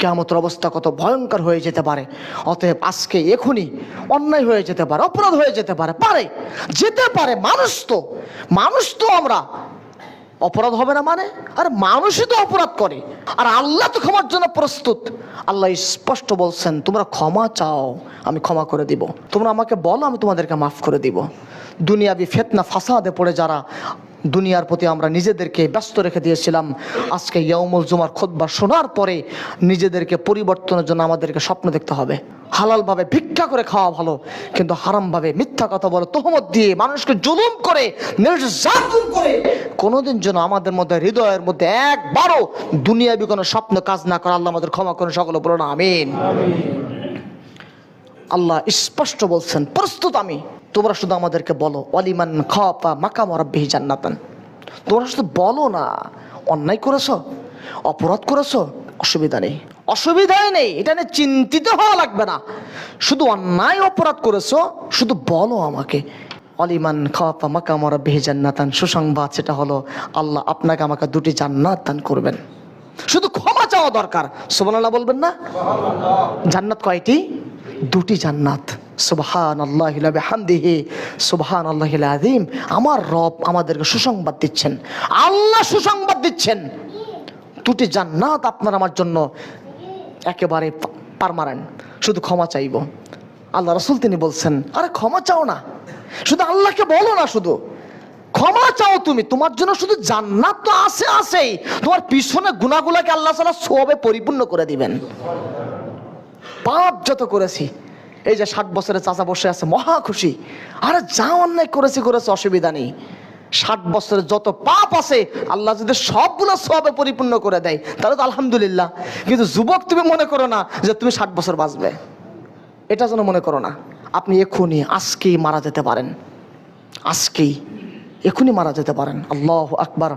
কেমতের অবস্থা কত ভয়ঙ্কর হয়ে যেতে পারে। অতএব আজকে এখনই অন্যায় হয়ে যেতে পারে, অপরাধ হয়ে যেতে পারে পারে, যেতে পারে, মানুষ তো মানুষ তো আমরা। অপরাধ হবে না মানে? আর মানুষই তো অপরাধ করে। আর আল্লাহ তো ক্ষমার জন্য প্রস্তুত। আল্লাহ স্পষ্ট বলছেন, তোমরা ক্ষমা চাও, আমি ক্ষমা করে দিব। তোমরা আমাকে বলো, আমি তোমাদেরকে মাফ করে দিব। দুনিয়াবি ফেতনা, ফাসাদে পড়ে যারা দুনিয়ার প্রতি আমরা নিজেদেরকে ব্যস্ত রেখে দিয়েছিলাম। আজকে ইয়ামুল জুমার খোদবা শোনার পরে নিজেদেরকে পরিবর্তনের জন্য আমাদেরকে স্বপ্ন দেখতে হবে। হালালভাবে ভিক্ষা করে খাওয়া ভালো, কিন্তু হারামভাবে মিথ্যা কথা বলে তহমত দিয়ে মানুষকে জুলুম করে, নির্যাতন করে কোনোদিন যেন আমাদের মধ্যে হৃদয়ের মধ্যে একবারও দুনিয়াবি কোনো স্বপ্ন কাজ না করে, আল্লাহ আমাদের ক্ষমা করে সকলে বলো না আমিন। আল্লাহ স্পষ্ট বলছেন, প্রস্তুত আমি। তোমরা শুধু আমাদেরকে বলো অলিমান খাপা মাকাম রব্বিহি জান্নাতান। তোমরা শুধু বলো না, অন্যায় করেছ, অপরাধ করেছ, অসুবিধা নেই। অসুবিধাই নেই, এটা নিয়ে চিন্তিত হওয়া লাগবে না। শুধু অন্যায় অপরাধ করেছ, শুধু বলো আমাকে অলিমান খাপা মাকাম রব্বিহি জান্নাতান। সুসংবাদ সেটা হলো, আল্লাহ আপনাকে আমাকে দুটি জান্নাত দান করবেন। শুধু ক্ষমা চাওয়া দরকার, সুবহানাল্লাহ বলবেন না? জান্নাত কয়টি? দুটি জান্নাত। সুবহান আল্লাহ হামদিহি সুবহান আল্লাহ আদিম আমার রব আমাদেরকে সুসংবাদ দিচ্ছেন। আল্লাহ সুসংবাদ দিচ্ছেন। দুটি জান্নাত আপনার আমার জন্য একেবারে পারমানেন্ট। শুধু ক্ষমা চাইব। আল্লাহ রসুল তিনি বলছেন, আরে ক্ষমা চাও না। শুধু আল্লাহকে বলো না শুধু। ক্ষমা চাও তুমি। তোমার জন্য শুধু জান্নাত তো আছে, আছেই। তোমার পিছনে গুণাগুলাকে আল্লাহ সাল্লাহ সবে পরিপূর্ণ করে দিবেন। পাপ যত করেছি এই যে ষাট বছরের চাচা বসে আছে, মহা খুশি। আরে যা অন্যায় করেছি, করেছে, অসুবিধা নেই। ষাট বছরের যত পাপ আছে, আল্লাহ যদি সবগুলো সবে পরিপূর্ণ করে দেয়, তাহলে তো আলহামদুলিল্লাহ। কিন্তু যুবক তুমি মনে করো না যে তুমি ষাট বছর বাঁচবে। এটা যেন মনে করো না। আপনি এখনই আজকেই মারা যেতে পারেন। আজকেই এখনই মারা যেতে পারেন। আল্লাহ আকবার।